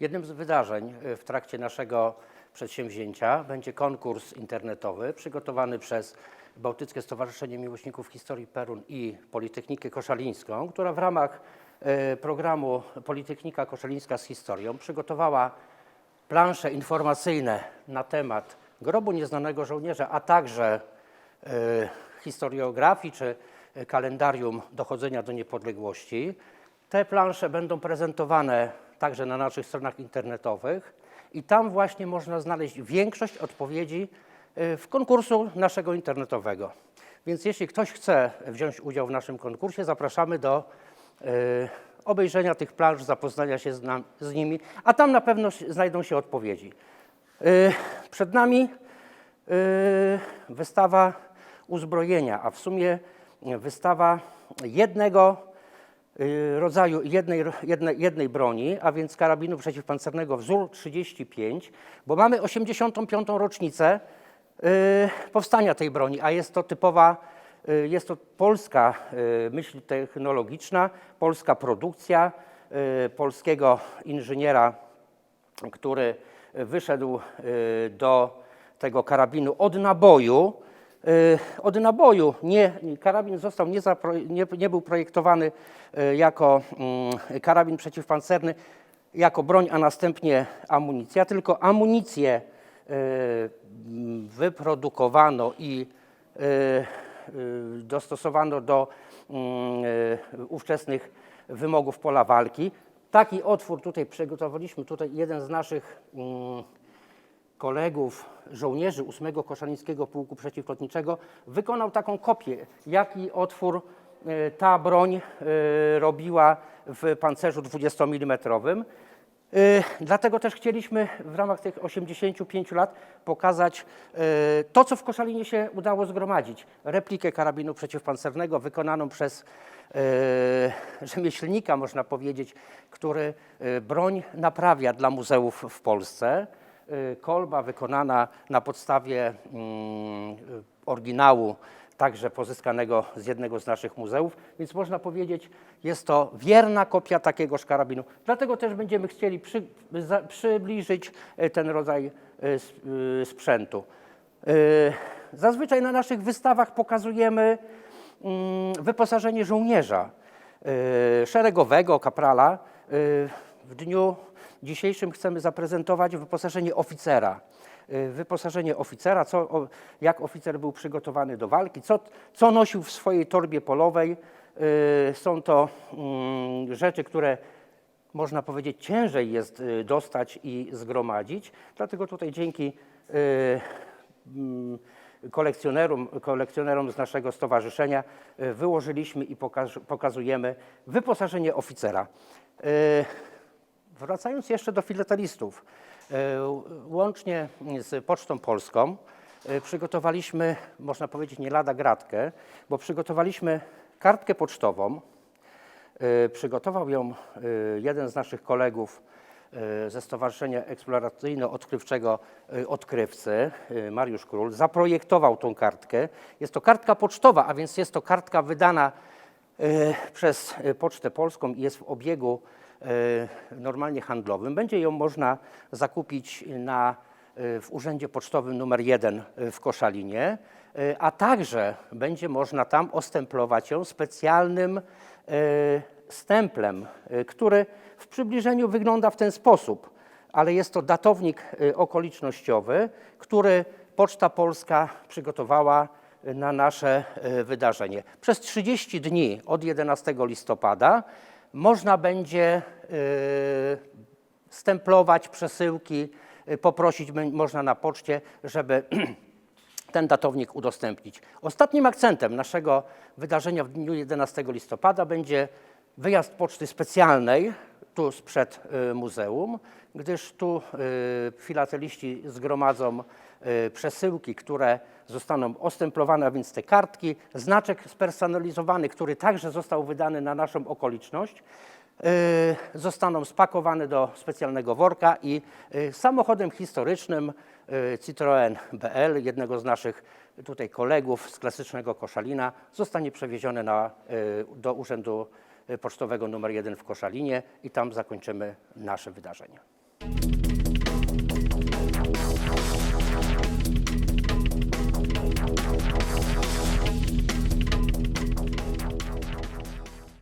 Jednym z wydarzeń y, w trakcie naszego przedsięwzięcia będzie konkurs internetowy przygotowany przez Bałtyckie Stowarzyszenie Miłośników Historii Perun i Politechnikę Koszalińską, która w ramach y, programu Politechnika Koszalińska z historią przygotowała plansze informacyjne na temat grobu nieznanego żołnierza, a także y, historiografii czy kalendarium dochodzenia do niepodległości. Te plansze będą prezentowane także na naszych stronach internetowych i tam właśnie można znaleźć większość odpowiedzi y, w konkursu naszego internetowego. Więc jeśli ktoś chce wziąć udział w naszym konkursie, zapraszamy do y, obejrzenia tych plansz, zapoznania się z, z nimi, a tam na pewno znajdą się odpowiedzi. Y, Przed nami wystawa uzbrojenia, a w sumie wystawa jednego rodzaju, jednej, jednej, jednej broni, a więc karabinu przeciwpancernego wzór 35, bo mamy 85. rocznicę y, powstania tej broni, a jest to typowa, y, jest to polska y, myśl technologiczna, polska produkcja y, polskiego inżyniera który wyszedł y, do tego karabinu od naboju. Y, Od naboju nie, karabin został nie, nie, nie był projektowany y, jako mm, karabin przeciwpancerny, jako broń, a następnie amunicja, tylko amunicję y, mm, wyprodukowano i dostosowano do mm, ówczesnych wymogów pola walki. Taki otwór tutaj przygotowaliśmy, tutaj jeden z naszych kolegów, żołnierzy 8 Koszalińskiego Pułku Przeciwlotniczego wykonał taką kopię, jaki otwór e, ta broń e, robiła w pancerzu 20 mm. Y, Dlatego też chcieliśmy w ramach tych 85 lat pokazać to, co w Koszalinie się udało zgromadzić. Replikę karabinu przeciwpancernego wykonaną przez rzemieślnika, można powiedzieć, który broń naprawia dla muzeów w Polsce. Y, Kolba wykonana na podstawie mm, y, oryginału także pozyskanego z jednego z naszych muzeów, więc można powiedzieć, jest to wierna kopia takiegoż karabinu. Dlatego też będziemy chcieli przy, za, przybliżyć e, ten rodzaj e, sprzętu. Zazwyczaj na naszych wystawach pokazujemy mm, wyposażenie żołnierza szeregowego, kaprala. W dniu dzisiejszym chcemy zaprezentować wyposażenie oficera y, wyposażenie oficera, co, jak oficer był przygotowany do walki, co, co nosił w swojej torbie polowej. Y, Są to mm, rzeczy, które można powiedzieć ciężej jest y, dostać i zgromadzić. Dlatego tutaj dzięki mm, kolekcjonerom, kolekcjonerom z naszego stowarzyszenia wyłożyliśmy i pokazujemy wyposażenie oficera. Wracając jeszcze do filatelistów, e, łącznie z Pocztą Polską e, przygotowaliśmy, można powiedzieć, nie lada gratkę, bo przygotowaliśmy kartkę pocztową. E, Przygotował ją jeden z naszych kolegów ze Stowarzyszenia Eksploracyjno-Odkrywczego Odkrywcy, Mariusz Król, zaprojektował tą kartkę. Jest to kartka pocztowa, a więc jest to kartka wydana przez e, Pocztę Polską i jest w obiegu e, normalnie handlowym. Będzie ją można zakupić na, e, w Urzędzie Pocztowym numer 1 w Koszalinie, e, a także będzie można tam ostemplować ją specjalnym e, stemplem, e, który w przybliżeniu wygląda w ten sposób, ale jest to datownik e, okolicznościowy, który Poczta Polska przygotowała na nasze e, wydarzenie. Przez 30 dni od 11 listopada można będzie e, stemplować przesyłki, e, poprosić można na poczcie, żeby ten datownik udostępnić. Ostatnim akcentem naszego wydarzenia w dniu 11 listopada będzie wyjazd poczty specjalnej tu sprzed y, muzeum, gdyż tu y, filateliści zgromadzą y, przesyłki, które zostaną ostemplowane, a więc te kartki, znaczek spersonalizowany, który także został wydany na naszą okoliczność, zostaną spakowane do specjalnego worka i samochodem historycznym Citroën BL, jednego z naszych tutaj kolegów z klasycznego Koszalina, zostanie przewiezione na, do Urzędu Pocztowego nr 1 w Koszalinie i tam zakończymy nasze wydarzenie.